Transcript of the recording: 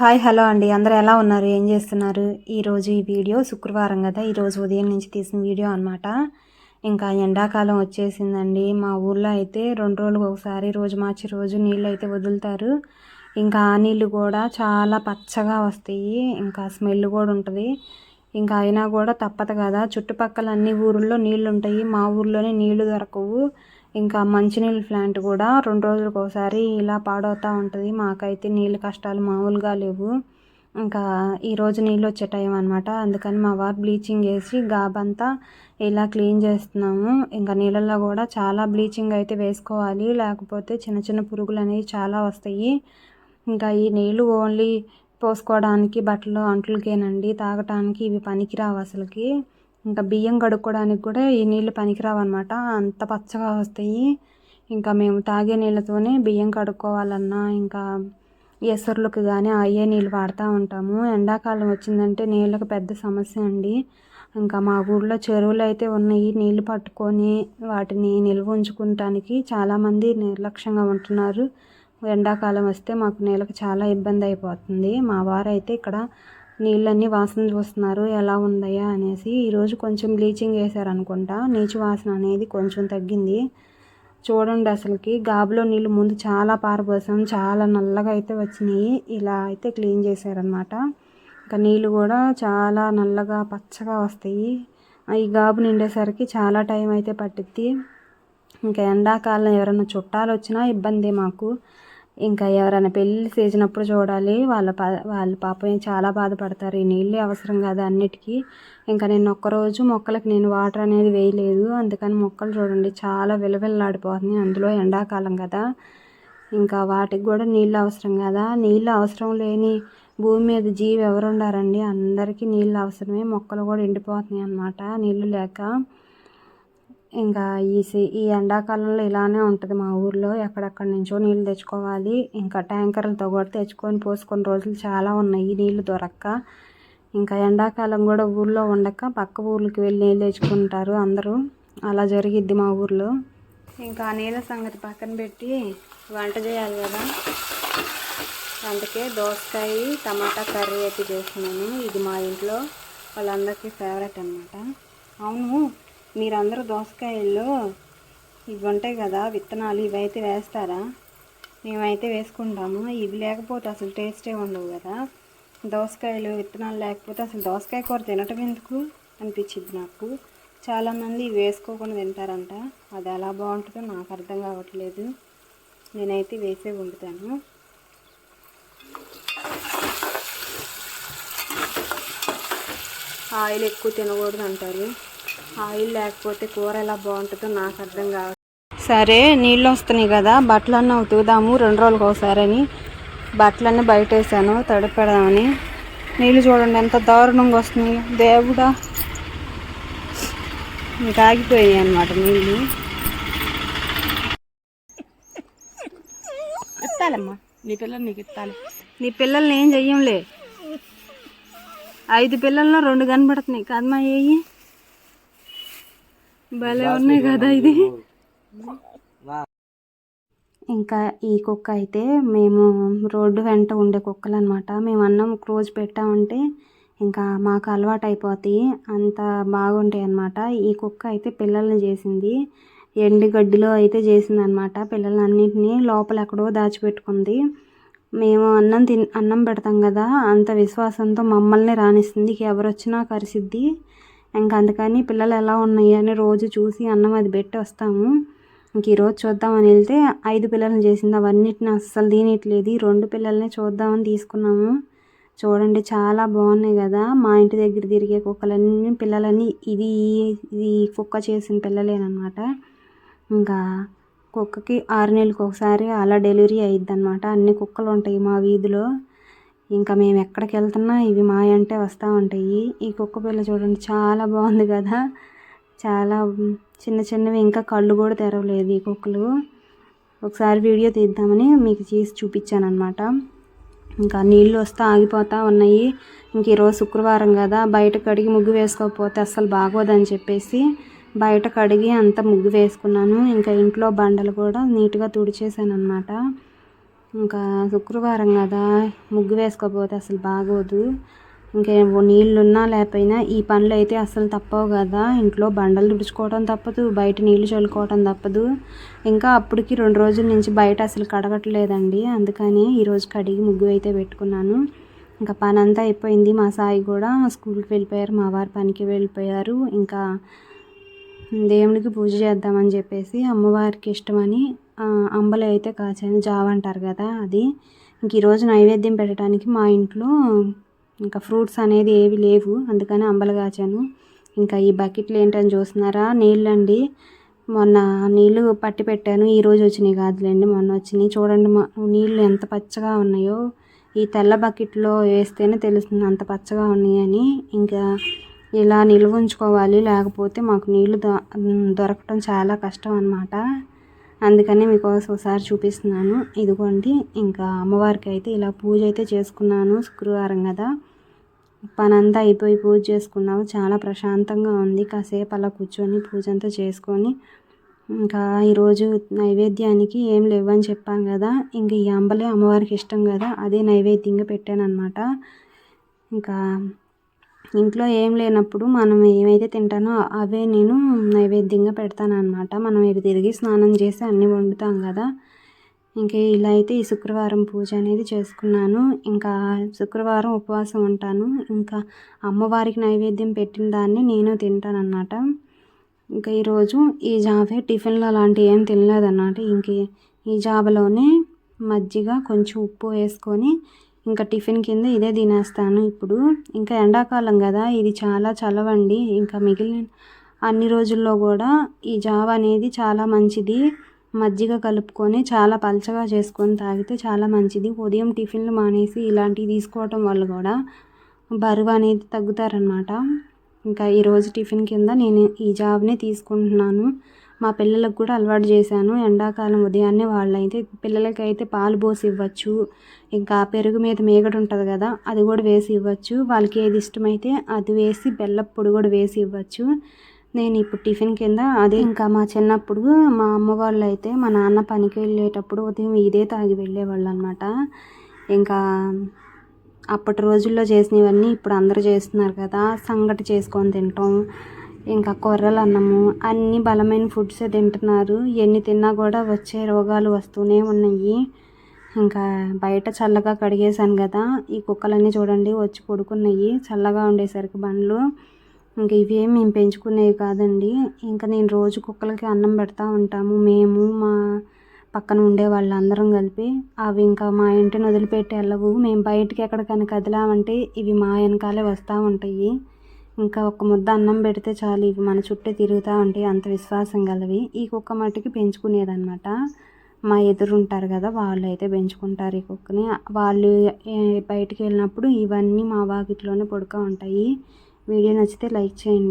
Hi hello అండి. అందరు ఎలా ఉన్నారు? ఏం చేస్తున్నారు? ఈరోజు ఈ వీడియో శుక్రవారం కదా. ఈరోజు ఉదయం నుంచి తీసిన వీడియో అనమాట ఇంకా ఎండాకాలం వచ్చేసిందండి. మా ఊర్లో అయితే రెండు రోజులకు ఒకసారి రోజు మార్చి రోజు నీళ్ళు అయితే వదులుతారు. ఇంకా ఆ నీళ్ళు కూడా చాలా పచ్చగా వస్తాయి. ఇంకా స్మెల్ కూడా ఉంటుంది. ఇంకా అయినా కూడా తప్పదు కదా. చుట్టుపక్కల అన్ని ఊర్లో నీళ్ళు ఉంటాయి. మా ఊర్లోనే నీళ్ళు దొరకవు. ఇంకా మంచినీళ్ళ ప్లాంట్ కూడా రెండు రోజులకు ఒకసారి ఇలా పాడవుతూ ఉంటుంది. మాకైతే నీళ్ళ కష్టాలు మామూలుగా లేవు. ఇంకా ఈరోజు నీళ్ళు వచ్చే టైం అనమాట అందుకని మా వారు బ్లీచింగ్ వేసి గాబంతా ఇలా క్లీన్ చేస్తున్నాము. ఇంకా నీళ్ళల్లో కూడా చాలా బ్లీచింగ్ అయితే వేసుకోవాలి. లేకపోతే చిన్న చిన్న పురుగులు అనేవి చాలా వస్తాయి. ఇంకా ఈ నీళ్ళు ఓన్లీ పోసుకోవడానికి బట్టలు అంట్లకేనండి. తాగటానికి ఇవి పనికిరావు అసలుకి. ఇంకా బియ్యం కడుక్కోవడానికి కూడా ఈ నీళ్ళు పనికిరావు అనమాట అంత పచ్చగా వస్తాయి. ఇంకా మేము తాగే నీళ్ళతోనే బియ్యం కడుక్కోవాలన్నా ఇంకా ఎసర్లకు కానీ అయ్యే నీళ్ళు వాడుతూ ఉంటాము. ఎండాకాలం వచ్చిందంటే నీళ్ళకి పెద్ద సమస్య అండి. ఇంకా మా ఊళ్ళో చెరువులు అయితే ఉన్నాయి. నీళ్ళు పట్టుకొని వాటిని నిల్వ ఉంచుకుంటానికి చాలామంది నిర్లక్ష్యంగా ఉంటున్నారు. ఎండాకాలం వస్తే మాకు నీళ్ళకి చాలా ఇబ్బంది అయిపోతుంది. మా వారైతే ఇక్కడ నీళ్ళన్నీ వాసన చూస్తున్నారు ఎలా ఉందయ్యా అనేసి. ఈరోజు కొంచెం బ్లీచింగ్ వేశారనుకుంటా నీచు వాసన అనేది కొంచెం తగ్గింది. చూడండి అసలుకి గాబులో నీళ్ళు ముందు చాలా పారబోసాం. చాలా నల్లగా అయితే వచ్చినాయి. ఇలా అయితే క్లీన్ చేశారనమాట ఇంకా నీళ్ళు కూడా చాలా నల్లగా పచ్చగా వస్తాయి. ఈ గాబు నిండేసరికి చాలా టైం అయితే పట్టిద్ది. ఇంకా ఎండాకాలం ఎవరైనా చుట్టాలు వచ్చినా ఇబ్బంది మాకు. ఇంకా ఎవరైనా పెళ్ళి చేసినప్పుడు చూడాలి. వాళ్ళ పా వాళ్ళ పాపం చాలా బాధపడతారు. ఈ నీళ్ళు అవసరం కదా అన్నిటికీ. ఇంకా నేను ఒక్కరోజు మొక్కలకి నేను వాటర్ అనేది వేయలేదు. అందుకని మొక్కలు చూడండి చాలా విలవిల్లాడిపోతున్నాయి అందులో ఎండాకాలం కదా. ఇంకా వాటికి కూడా నీళ్ళు అవసరం కదా. నీళ్ళు అవసరం లేని భూమి మీద జీవి ఎవరు ఉండారండి? అందరికీ నీళ్ళు అవసరమే. మొక్కలు కూడా ఎండిపోతున్నాయి అన్నమాట. నీళ్ళు లేక. ఇంకా ఈ ఈ ఎండాకాలంలో ఇలానే ఉంటుంది మా ఊర్లో. ఎక్కడెక్కడి నుంచో నీళ్ళు తెచ్చుకోవాలి. ఇంకా ట్యాంకర్లతో కూడా తెచ్చుకొని పోసుకొని రోజులు చాలా ఉన్నాయి. నీళ్ళు దొరక్క. ఇంకా ఎండాకాలం కూడా ఊళ్ళో ఉండక పక్క ఊర్లకి వెళ్ళి నీళ్ళు తెచ్చుకుంటారు అందరూ. అలా జరిగిద్ది మా ఊర్లో. ఇంకా నీళ్ళ సంగతి పక్కన పెట్టి వంట చేయాలి కదా. అందుకే దోసకాయ టమాటా కర్రీ అయితే చేస్తున్నాను ఇది మా ఇంట్లో వాళ్ళందరికీ ఫేవరెట్ అనమాట అవును మీరందరూ దోసకాయల్లో ఇవి ఉంటాయి కదా విత్తనాలు ఇవైతే వేస్తారా? మేమైతే వేసుకుంటాము. ఇవి లేకపోతే అసలు టేస్టే ఉండవు కదా. దోసకాయలు విత్తనాలు లేకపోతే అసలు దోసకాయ కూర తినటం ఎందుకు అనిపించింది నాకు. చాలామంది ఇవి వేసుకోకుండా తింటారంట. అది ఎలా బాగుంటుందో నాకు అర్థం కావట్లేదు. నేనైతే వేసే వండుతాను. ఆయిల్ ఎక్కువ తినకూడదు అంటారు ఆయిల్ లేకపోతే కూర ఎలా బాగుంటుందో నాకు అర్థం కాదు సరే నీళ్ళు వస్తున్నాయి కదా బట్టలన్నీ ఉతుకుదాము రెండు రోజులకు ఒకసారి అని. బట్టలన్నీ బయట వేసాను తడిపెడదామని నీళ్ళు చూడండి ఎంత దారుణంగా వస్తున్నాయి. దేవుడా. ఇంకా ఆగిపోయాయి అనమాట నీళ్ళు. ఇస్తాలమ్మా నీ పిల్లలు నీకు ఇస్తాలి నీ పిల్లల్ని ఏం చెయ్యంలే. ఐదు పిల్లల్లో రెండు కనబడుతున్నాయి. కదమ్మా ఏయి. భలే ఉన్నాయి కదా ఇది. ఇంకా ఈ కుక్క అయితే మేము రోడ్డు వెంట ఉండే కుక్కలు అనమాట మేము అన్నం రోజు పెట్టామంటే ఇంకా మాకు అలవాటు అయిపోతాయి. అంత బాగుంటాయి అన్నమాట. ఈ కుక్క అయితే పిల్లల్ని చేసింది. ఎండు గడ్డిలో అయితే చేసింది అనమాట పిల్లలన్నింటినీ లోపల ఎక్కడో దాచిపెట్టుకుంది. మేము అన్నం తిన్ అన్నం పెడతాం కదా అంత విశ్వాసంతో మమ్మల్ని రాణిస్తుంది ఎవరు వచ్చినా కరిసిద్ది. ఇంకా అందుకని పిల్లలు ఎలా ఉన్నాయి అని రోజు చూసి అన్నం అది పెట్టి వస్తాము. ఇంక ఈరోజు చూద్దామని వెళ్తే ఐదు పిల్లల్ని చేసింది. అవన్నిటిని అస్సలు తినట్లేదు రెండు పిల్లల్ని చూద్దామని తీసుకున్నాము. చూడండి చాలా బాగున్నాయి కదా. మా ఇంటి దగ్గర తిరిగే కుక్కలన్నీ పిల్లలన్నీ ఇది ఇది కుక్క చేసిన పిల్లలేనమాట. ఇంకా కుక్కకి ఆరు నెలలకు ఒకసారి అలా డెలివరీ అయ్యిద్ది అనమాట అన్ని కుక్కలు ఉంటాయి మా వీధిలో. ఇంకా మేము ఎక్కడికి వెళ్తున్నా ఇవి మా అంటే వస్తూ ఉంటాయి ఈ కుక్క పిల్ల చూడండి చాలా బాగుంది కదా. చాలా చిన్న చిన్నవి ఇంకా కళ్ళు కూడా తెరవలేదు ఈ కుక్కలు. ఒకసారి వీడియో తీద్దామని మీకు చేసి చూపించాను అనమాట ఇంకా నీళ్ళు వస్తూ ఆగిపోతూ ఉన్నాయి. ఇంక ఈరోజు శుక్రవారం కదా బయట కడిగి ముగ్గు వేసుకోకపోతే అస్సలు బాగోదని చెప్పేసి బయట కడిగి అంతా ముగ్గు వేసుకున్నాను. ఇంకా ఇంట్లో బండలు కూడా నీట్గా తుడిచేసాను అనమాట ఇంకా శుక్రవారం కదా ముగ్గు వేసుకోకపోతే అసలు బాగోదు. ఇంకా నీళ్ళున్నా లేకపోయినా ఈ పనులు అయితే అసలు తప్పవు కదా. ఇంట్లో బండలు తుడుచుకోవడం తప్పదు బయట నీళ్ళు చల్లుకోవడం తప్పదు. ఇంకా అప్పటికి రెండు రోజుల నుంచి బయట అసలు కడగట్లేదండి. అందుకని ఈరోజు కడిగి ముగ్గు అయితే పెట్టుకున్నాను. ఇంకా పని అంతా అయిపోయింది మా సాయి కూడా. స్కూల్కి వెళ్ళిపోయారు మా వారు పనికి వెళ్ళిపోయారు. ఇంకా దేవునికి పూజ చేద్దామని చెప్పేసి అమ్మవారికి ఇష్టమని అంబలి అయితే కాచాను జావ అంటారు కదా అది. ఇంక ఈరోజు నైవేద్యం పెట్టడానికి మా ఇంట్లో ఇంకా ఫ్రూట్స్ అనేది ఏవి లేవు అందుకని అంబలి కాచాను. ఇంకా ఈ బకెట్లు ఏంటని చూస్తున్నారా? నీళ్ళు అండి మొన్న నీళ్ళు పట్టి పెట్టాను ఈరోజు వచ్చినాయి కాదులేండి మొన్న వచ్చినాయి. చూడండి నీళ్ళు ఎంత పచ్చగా ఉన్నాయో. ఈ తెల్ల బకెట్లో వేస్తేనే తెలుస్తుంది అంత పచ్చగా ఉన్నాయని. ఇంకా ఇలా నిల్వ ఉంచుకోవాలి లేకపోతే మాకు నీళ్ళు దొరకటం చాలా కష్టం అన్నమాట. అందుకని మీకోసం ఒకసారి చూపిస్తున్నాను. ఇదిగోండి ఇంకా అమ్మవారికి అయితే ఇలా పూజ అయితే చేసుకున్నాను శుక్రవారం కదా. పనంతా అయిపోయి పూజ చేసుకున్నాము చాలా ప్రశాంతంగా ఉంది. కాసేపు అలా కూర్చొని పూజ అంతా చేసుకొని ఇంకా ఈరోజు నైవేద్యానికి ఏం లేవని చెప్పాను కదా. ఇంక ఈ అంబలే అమ్మవారికి ఇష్టం కదా. అదే నైవేద్యంగా పెట్టాను అనమాట ఇంకా ఇంట్లో ఏం లేనప్పుడు మనం ఏమైతే తింటానో అవే నేను నైవేద్యంగా పెడతాను అనమాట మనం ఇటు తిరిగి స్నానం చేసి అన్నీ వండుతాం కదా. ఇంకా ఇలా అయితే ఈ శుక్రవారం పూజ అనేది చేసుకున్నాను. ఇంకా శుక్రవారం ఉపవాసం ఉంటాను. ఇంకా అమ్మవారికి నైవేద్యం పెట్టిన దాన్ని నేను తింటాను అన్నమాట ఇంకా ఈరోజు ఈ జావే టిఫిన్లో అలాంటివి ఏం తినలేదన్నమాట. ఇంక ఈ జాబలోనే మజ్జిగ కొంచెం ఉప్పు వేసుకొని ఇంకా టిఫిన్ కింద ఇదే తినేస్తాను ఇప్పుడు. ఇంకా ఎండాకాలం కదా ఇది చాలా చలవండి. ఇంకా మిగిలిన అన్ని రోజుల్లో కూడా ఈ జావ అనేది చాలా మంచిది. మజ్జిగ కలుపుకొని చాలా పలచగా చేసుకొని తాగితే చాలా మంచిది. ఉదయం టిఫిన్లు మానేసి ఇలాంటివి తీసుకోవటం వల్ల కూడా బరువు అనేది తగ్గుతారనమాట ఇంకా ఈరోజు టిఫిన్ కింద నేను ఈ జాబ్ని తీసుకుంటున్నాను. మా పిల్లలకు కూడా అలవాటు చేశాను. ఎండాకాలం ఉదయాన్నే వాళ్ళైతే పిల్లలకైతే పాలు పోసి ఇవ్వచ్చు. ఇంకా పెరుగు మీద మేగడ ఉంటుంది కదా అది కూడా వేసి ఇవ్వచ్చు. వాళ్ళకి ఏది ఇష్టమైతే అది వేసి బెల్లపు పొడి కూడా వేసి ఇవ్వచ్చు. నేను ఇప్పుడు టిఫిన్ కింద అదే ఇంకా మా చిన్నప్పుడు మా అమ్మ వాళ్ళు అయితే మా నాన్న పనికి వెళ్ళేటప్పుడు ఉదయం ఇదే తాగి వెళ్ళేవాళ్ళు అనమాట ఇంకా అప్పటి రోజుల్లో చేసినవన్నీ ఇప్పుడు అందరూ చేస్తున్నారు కదా సంగటి చేసుకొని తింటాం. ఇంకా కొర్రలు అన్నము అన్ని బలమైన ఫుడ్సే తింటున్నారు. ఎన్ని తిన్నా కూడా వచ్చే రోగాలు వస్తూనే ఉన్నాయి. ఇంకా బయట చల్లగా కడిగేశాను కదా ఈ కుక్కలన్నీ చూడండి వచ్చి పడుకున్నాయి. చల్లగా ఉండేసరికి బండ్లు. ఇంకా ఇవేం మేము పెంచుకునేవి కాదండి. ఇంకా నేను రోజు కుక్కలకి అన్నం పెడతా ఉంటాము. మేము మా పక్కన ఉండే వాళ్ళందరం కలిపి. అవి ఇంకా మా ఇంటిని వదిలిపెట్టి వెళ్ళవు. మేము బయటికి ఎక్కడికైనా కదిలామంటే ఇవి మా వెనకాలే వస్తూ ఉంటాయి. ఇంకా ఒక ముద్ద అన్నం పెడితే చాలు ఇవి మన చుట్టే తిరుగుతూ ఉంటాయి అంత విశ్వాసం గలవి. ఈ కుక్క మట్టుకి పెంచుకునేదన్నమాట. మా ఎదురు ఉంటారు కదా వాళ్ళు అయితే పెంచుకుంటారు ఈ కుక్కని. వాళ్ళు బయటికి వెళ్ళినప్పుడు ఇవన్నీ మా వాకిట్లోనే పడుకో ఉంటాయి. వీడియో నచ్చితే లైక్ చేయండి.